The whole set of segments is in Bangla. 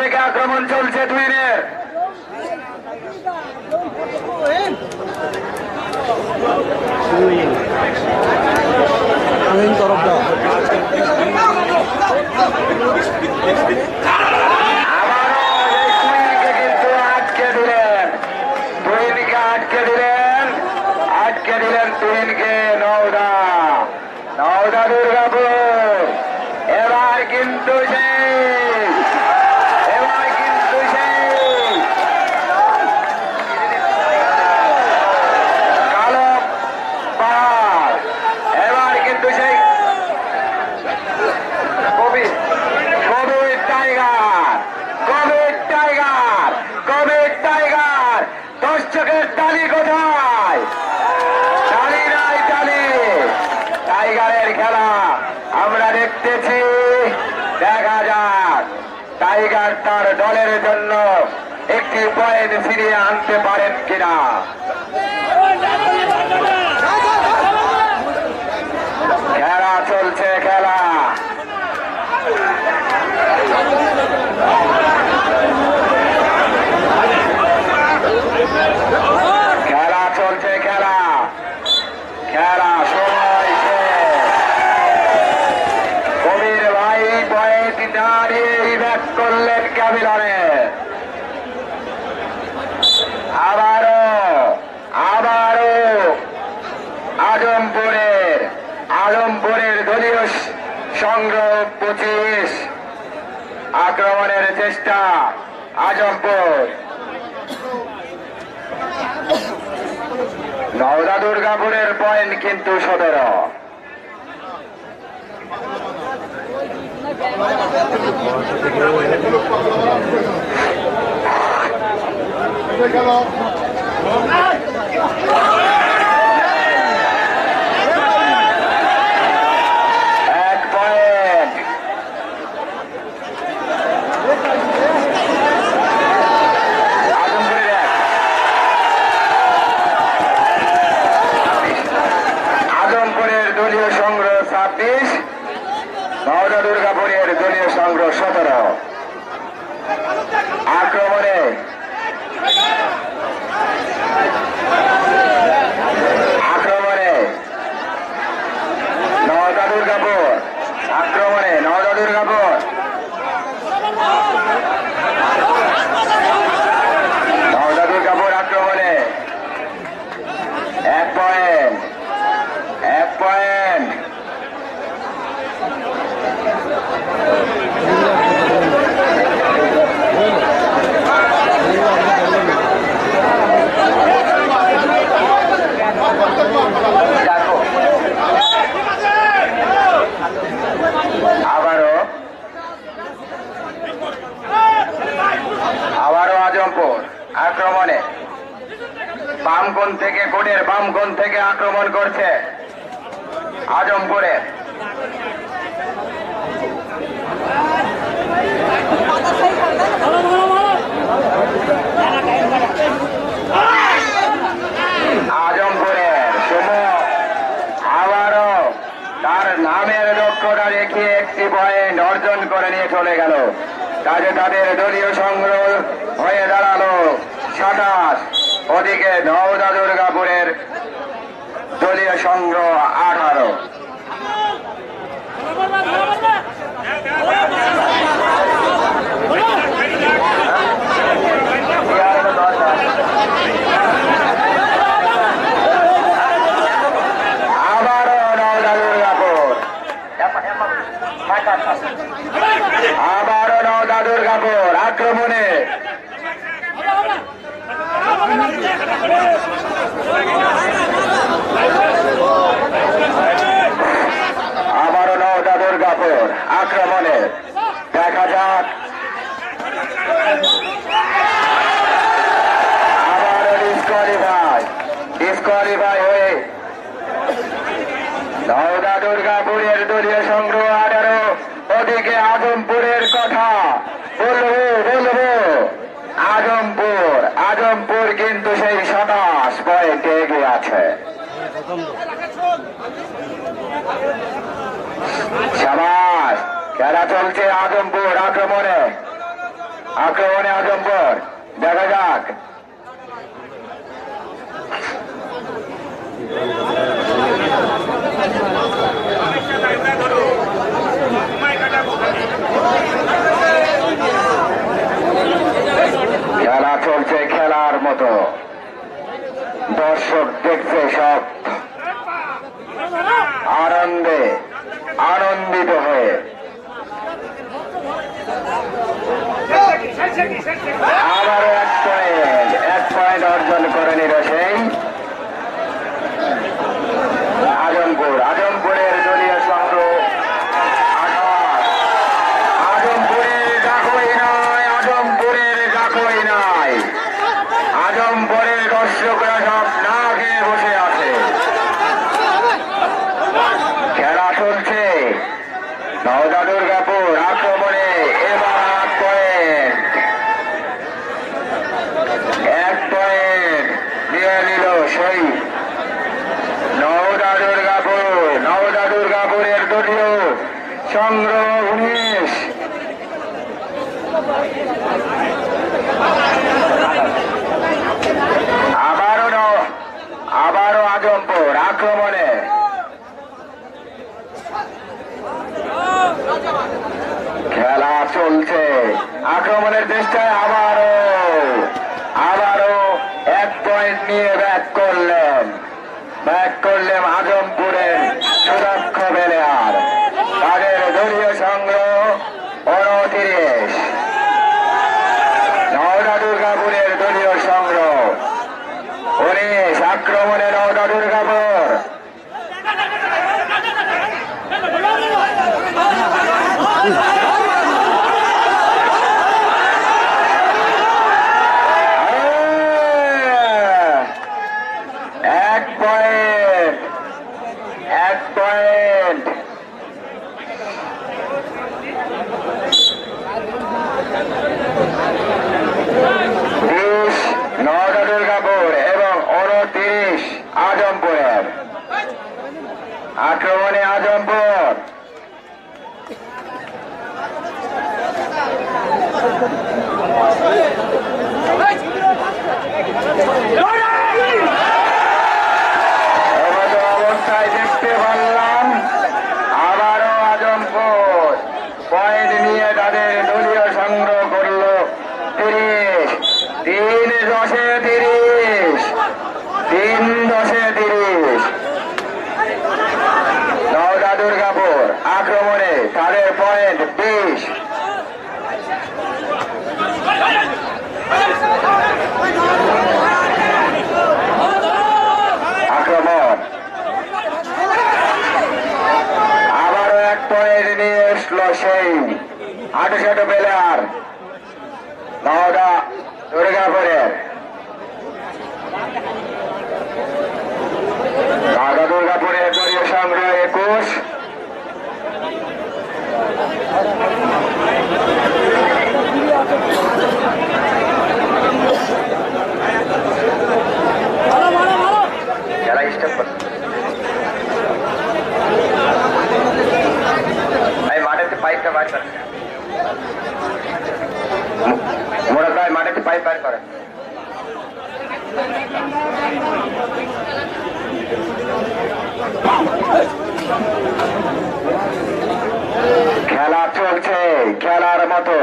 থেকে আক্রমণ চলছে দুই রে. জন্য একটি পয়েন্ট ফিরিয়ে আনতে পারেন কিনা? দিয়ে করলেন কাবিলানে আবারও আবারও আজমপুরের আজমপুরের দলীয় সংগ্রহ পঁচিশ। আক্রমণের চেষ্টা আজমপুর। নওদা দুর্গাপুরের পয়েন্ট কিন্তু সতেরো। Take it off. আবারও নওদা দুর্গাপুর, আক্রমণে। আবারও নওদা দুর্গাপুর, আক্রমণে। দেখা যাক। আবারও ডিসকরি ভাই ডিসকরি ভাই হয়ে নওদা দুর্গাপুরের দলীয় সংগ্রাম সাবাস খেলা চলছে আজমপুর আক্রমণে। আক্রমণে আজমপুর দেখা যাক। খেলা চলছে খেলার মতো। দর্শক দেখছে সব। আনন্দে আনন্দিত হয়ে আবারও এক পয়েন্ট এক পয়েন্ট অর্জন করে নিল সেই আজমপুর আজমপুরের দলীয় সংগ্রহ আঠাশ আজমপুরের ডাকই নয় আজমপুরের ডাকই নয় আজমপুরের দর্শকরা সব না খেয়ে বসে আছে খেলা চলছে নওদা দুর্গাপুর আক্রমণে এবার আট পয়েন্ট এক পয়েন্ট নিয়ে নিল সেই নওদা দুর্গাপুর নওদা দুর্গাপুরের দলীয় সংগ্রহ আবারও আবারও আজমপুর আক্রমণে। খেলা চলছে। আক্রমণের চেষ্টায় আবারও। আবারও এক পয়েন্ট নিয়ে ব্যাক করলেন। ব্যাক করলেন আজমপুরের সুদক্ষ আটশত প্লেয়ার নওদা দুর্গাপুরের নওদা দুর্গাপুরের দলীয় সংগ্রহ একুশ খেলা স্টেপ এই মাঠেতে পাইপটা বার করে খেলা চলছে, খেলার মতো।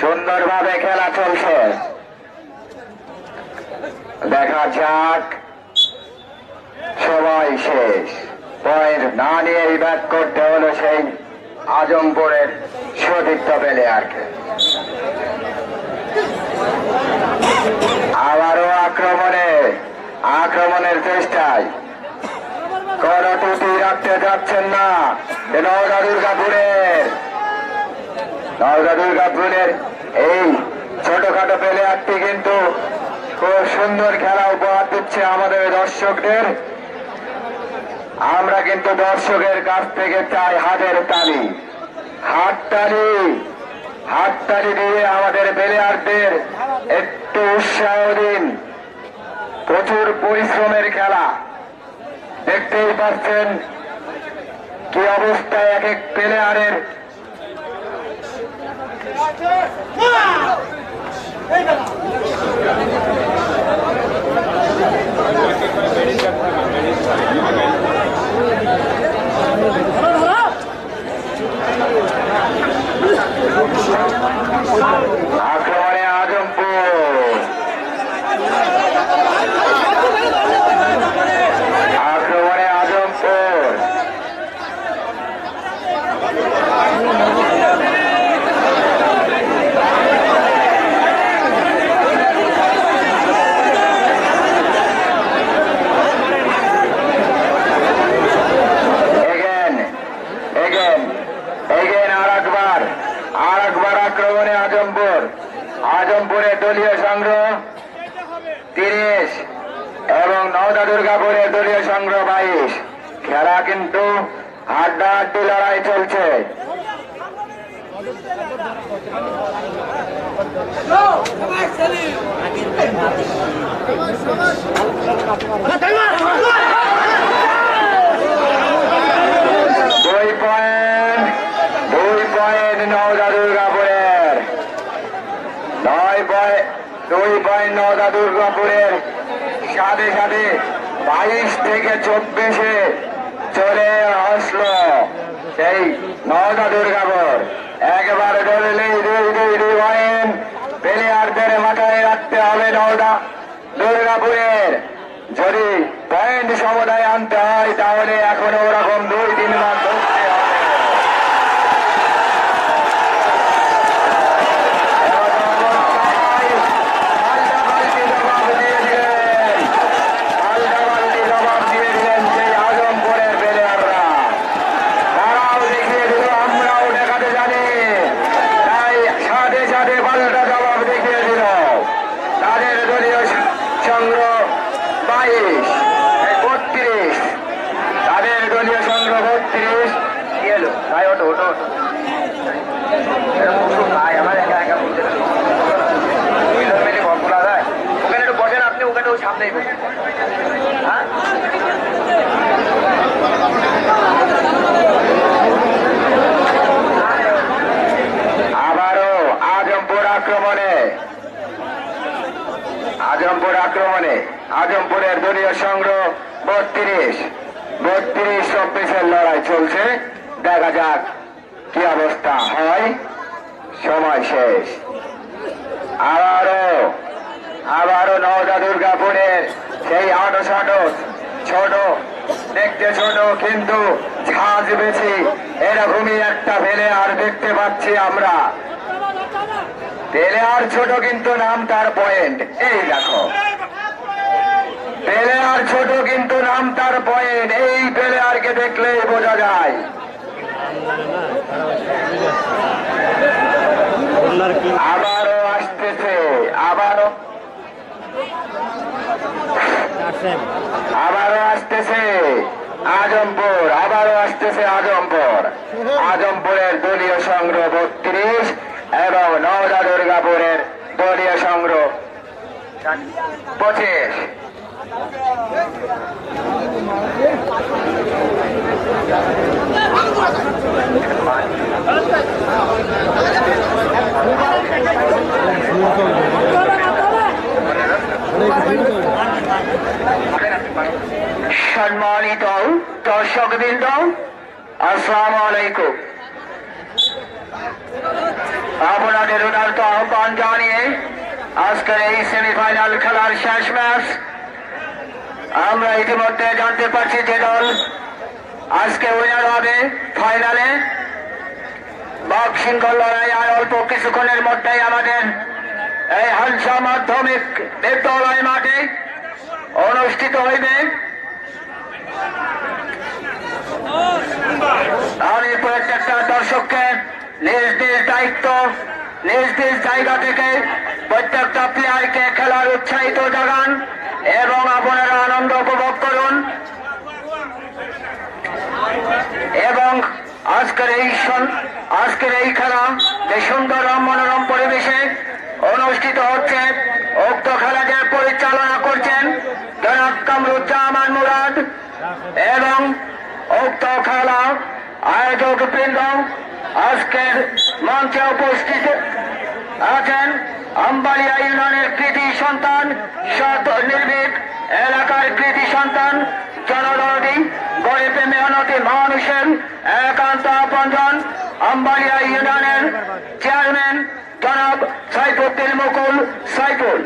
সুন্দরভাবে খেলা চলছে। দেখা যাক। সবাই শেষ। পয়েন্ট না নিয়েই ব্যাট করতে হলো সেই আজমপুরের সতীর্থ পেলে আবারও আক্রমণে, আক্রমণের চেষ্টায়। কোন রাখতে যাচ্ছেন না নওদা দুর্গাপুরের। নওদা দুর্গাপুরের এই ছোটখাটো প্লেয়ারটি কিন্তু খুব সুন্দর খেলা উপহার দিচ্ছে আমাদের দর্শকদের। আমরা কিন্তু দর্শকের কাছ থেকে চাই হাতের তালি। হাততালি হাততালি দিয়ে আমাদের প্লেয়ারদের একটু উৎসাহ দিন। প্রচুর পরিশ্রমের খেলা। দেখতেই পাচ্ছেন কি অবস্থায় এক এক প্লেয়ারের। আক্রমণে হাড্ডাহাড্ডি লড়াই চলছে। দুই পয়েন্ট দুই পয়েন্ট নওদা দুর্গাপুরের নয় পয়েন্ট দুই পয়েন্ট নওদা দুর্গাপুরের সাথে সাথে বাইশ থেকে চব্বিশে চলে আসলো। সেই নওদা দুর্গাপুর। একবার ধরলেই দুই দুই দুই পয়েন্ট। প্লেয়ারদের মাথায় রাখতে হবে নটা দুর্গাপুরের যদি পয়েন্ট সমুদায় আনতে হয়, তাহলে এখনও ওরকম দুই তিন মাস ধরতে হবে পাল্টাপাল্টি জবাব দিয়ে দিলেন পাল্টাপাল্টি জবাব দিয়ে দিলেন সেই আজমপুরের প্লেয়াররা তারাও দেখিয়ে দিল আমরাও দেখাতে জানি তাই সাথে সাথে পাল্টা জবাব দেখিয়ে দিল তাদের দলীয় সংগ্রহ বাইশ বত্রিশ তাদের দলীয় সংগ্রহ বত্রিশ কি এলো তাই ওটো ওটো ওটো এরকম ওষুধ নাই আমার একা একা বলতে পারি দুইজন মিলে গল্প লাগায় ওখানে একটু বসেন আপনি হ্যাঁ আবারও আজমপুর আক্রমণে। আজমপুর আক্রমণে। আজমপুরের দলীয় সংগ্রহ বত্রিশ। বত্রিশ চব্বিশের লড়াই চলছে। দেখা যাক কি অবস্থা হয়। সময় শেষ। আবারও আবারও নওদা দুর্গাপুরের সেই আটো সাটো ছোট, দেখতে ছোট, কিন্তু ঝাঁজ বেশি। এরকমই একটা ফেলে আর দেখতে পাচ্ছি আমরা। প্লেয়ার ছোট কিন্তু নাম তার পয়েন্ট। এই দেখো। প্লেয়ার ছোট কিন্তু নাম তার পয়েন্ট। এই প্লেয়ারকে দেখলেই বোঝা যায়। আবারও আসতেছে, আবারও আবারও আসতেছে আজমপুর, আবারও আসতেছে আজমপুর। আজমপুরের দলীয় সংগ্রহ বত্রিশ এবং নওদা দুর্গাপুরের দলীয় সংগ্রহ পঁচিশ। সম্মানিত দর্শকবৃন্দ, আসসালামু আলাইকুম। আপনাদের উদারত আহ্বান জানিয়ে আজকের এই সেমিফাইনাল খেলার শেষ ম্যাচ আমরা ইতিমধ্যে জানতে পারছি যে দল আজকে উইনার হবে ফাইনালে বক্সিং লড়াই আর অল্প কিছুক্ষণের মধ্যেই আমাদের এই হালসা মাধ্যমিক বিদ্যালয় মাঠে অনুষ্ঠিত হইবে। আমি প্রত্যেকটা দর্শককে নিজ নিজ দায়িত্ব, নিজ নিজ জায়গা থেকে প্রত্যেকটা প্লেয়ারকে খেলার উৎসাহিত জাগান এবং আপনারা আনন্দ উপভোগ করুন। এবং আজকের এই আজকের এই খেলা যে সুন্দর মনোরম পরিবেশে অনুষ্ঠিত হচ্ছে, উক্ত খেলা যে পরিচালনা করছেন জনাব কামরুজ্জামান মুরাদ। এবং উক্ত খেলা আয়োজক বৃন্দ আজকের মঞ্চে উপস্থিত আছেন আম্বালিয়া ইউনিয়নের কৃতি সন্তান, সৎ, নির্ভীক এলাকার কৃতি সন্তান, জনদরদি, গরিবে মেহনতি মানুষের একান্ত আপনজন আম্বালিয়া ইউনিয়নের চেয়ারম্যান জনাব সাইফুদ্দিন মুকুল সাইফুল।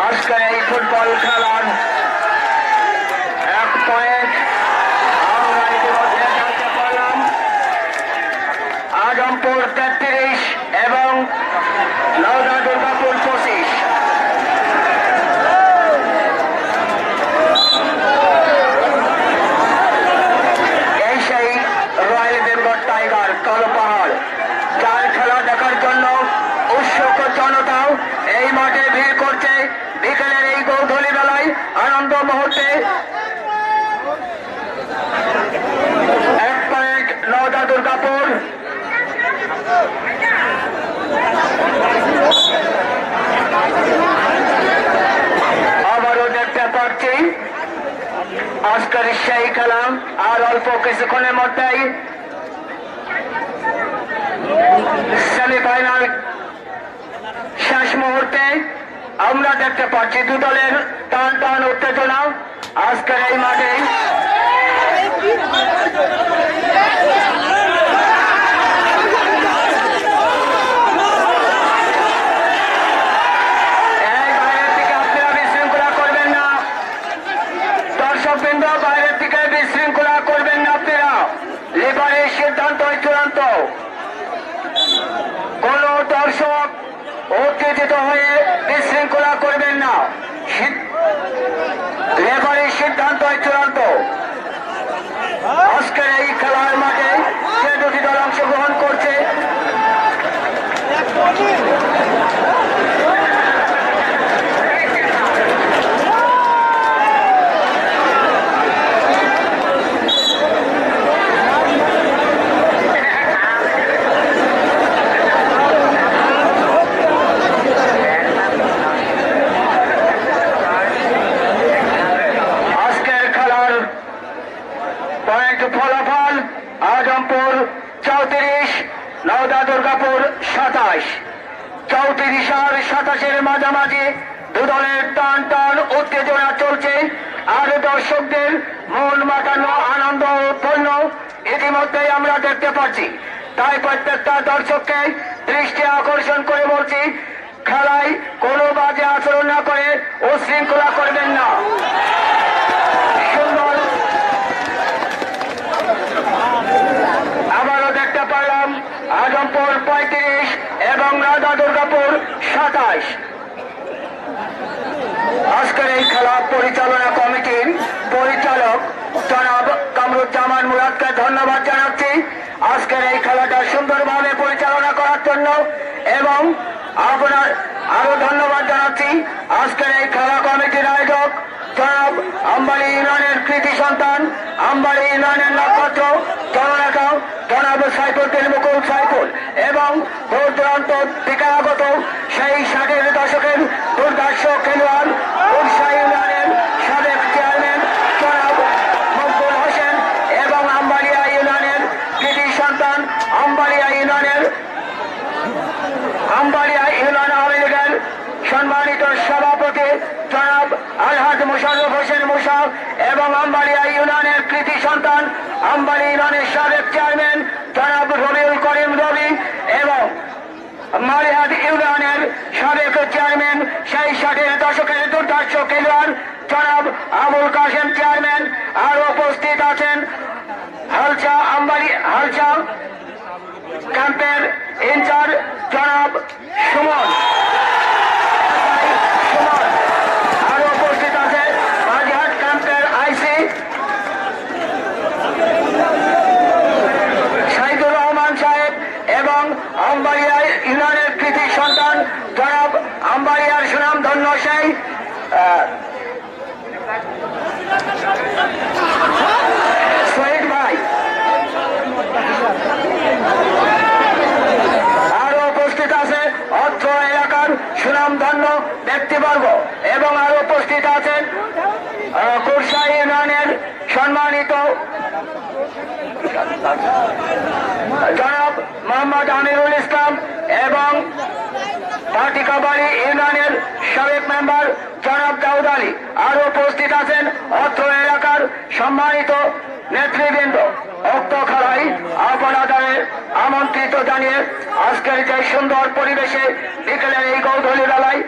আজকের এই ফুটবল খেলার এক পয়েন্ট আমরা ইতিমধ্যে জানতে পারলাম আজমপুর তেত্রিশ এবং নওদা দুর্গাপুর পঁচিশ এই সেই রয়্যাল বেঙ্গল টাইগার কালো পাহাড় যার খেলা দেখার জন্য উৎসুক জনতাও এই মাঠে ভিড় করছে বিকেলের এই গৌধলি বেলায় আনন্দ মুহূর্তে এক পয়েন্ট নওদা দুর্গাপুর আবারও দেখতে পাচ্ছি আজকের সেই খেলা আর অল্প কিছুক্ষণের মধ্যেই সেমিফাইনাল শেষ মুহূর্তে আমরা দেখতে পাচ্ছি দু দলের টান টান উত্তেজনা। আজকের এই মাঠে এই বাইরের দিকে আপনারা বিশৃঙ্খলা করবেন না দর্শকবৃন্দ বাইরের দিকে বিশৃঙ্খলা করবেন না আপনারা লেবারের সিদ্ধান্ত চূড়ান্ত কোন দর্শক উত্তেজিত হয়ে বিশৃঙ্খলা করবেন না সিদ- রেফারির সিদ্ধান্ত চূড়ান্ত আজকের এই খেলার মাঠে যে দুটি দল অংশগ্রহণ করছে আজকের খেলার পয়েন্ট ফলাফল, আজমপুর চৌত্রিশ, নওদা দুর্গাপুর সাতাশ। চৌত্রিশ আর সাতাশের মাঝামাঝি দু দলের টান টান উত্তেজনা চলছে। আর দর্শকদের মন মাতানো আনন্দ উৎপন্ন ইতিমধ্যেই আমরা দেখতে পাচ্ছি। তাই প্রত্যেকটা দর্শককে দৃষ্টি আকর্ষণ করে বলছি, খেলায় কোনো বাজে আচরণ না করে উশৃঙ্খলা করবেন না সুন্দর আবারও দেখতে পারলাম আজমপুর পঁয়ত্রিশ এবং রাধা দুর্গাপুর সাতাশ। আজকের এই খেলা পরিচালনা কমিটির পরিচালক জনাব কামরুজ্জামান মুরাদকে ধন্যবাদ জানাচ্ছি। আজকের এই খেলাটা সুন্দরভাবে পরিচালনা করার জন্য এবং আপনার আরও ধন্যবাদ জানাচ্ছি। আজকের এই খেলা কমিটির আয়োজক জনাব আম্বালি ইউনিয়নের কৃতি সন্তান, আম্বালি ইউনিয়নের সাইফুদ্দিন মুকুল সাইফুল এবং দূর দূরান্ত থেকে সেই ষাটের দশকের দুর্দার্শ খেলোয়াড় আম্বালিয়া ইউনিয়নের সম্মানিত সভাপতি জনাব আলহাজ মুশারফ হোসেন মুশাফ এবং আম্বালিয়া ইউনিয়নের কৃতি সন্তান আম্বালি ইউনিয়নের সাবেক চেয়ারম্যান জনাব রবিউল করিম রবি এবং মালিহাট ইউনিয়নের সাবেক চেয়ারম্যান, সেই ষাটের দশকের দুর্দার্শ খেলোয়াড় জনাব আবুল কাসেম চেয়ারম্যান। আর উপস্থিত আছেন হালচা আম্বালি, হালচা ক্যাম্পের ইনচার্জ জনাব সুমন আরও উপস্থিত আছে বাজিহাট ক্যাম্পের আইসি এবং আম্বারিয়া ইউনিয়নের কৃতি সন্তান জনাব আম্বারিয়ার সুনাম ধন্য সেই শহীদ ভাই। আরও উপস্থিত আছে অর্থ এলাকার সুনামধন্য ব্যক্তিবর্গ এবং আরও উপস্থিত আছেন আহ, কুরসা ইউনিয়নের সম্মানিত জনাব মোহাম্মদ আমিরুল ইসলাম এবং পাটিকাবাড়ি ইউনিয়নের সাবেক মেম্বার জনাব দাউদ আলী। আরও উপস্থিত আছেন অত্র এলাকার সম্মানিত নেতৃবৃন্দ। অক্ত খেলায় আপনাদের আমন্ত্রিত জানিয়ে আজকের যে সুন্দর পরিবেশে বিকেলের এই গৌধলি বেলায়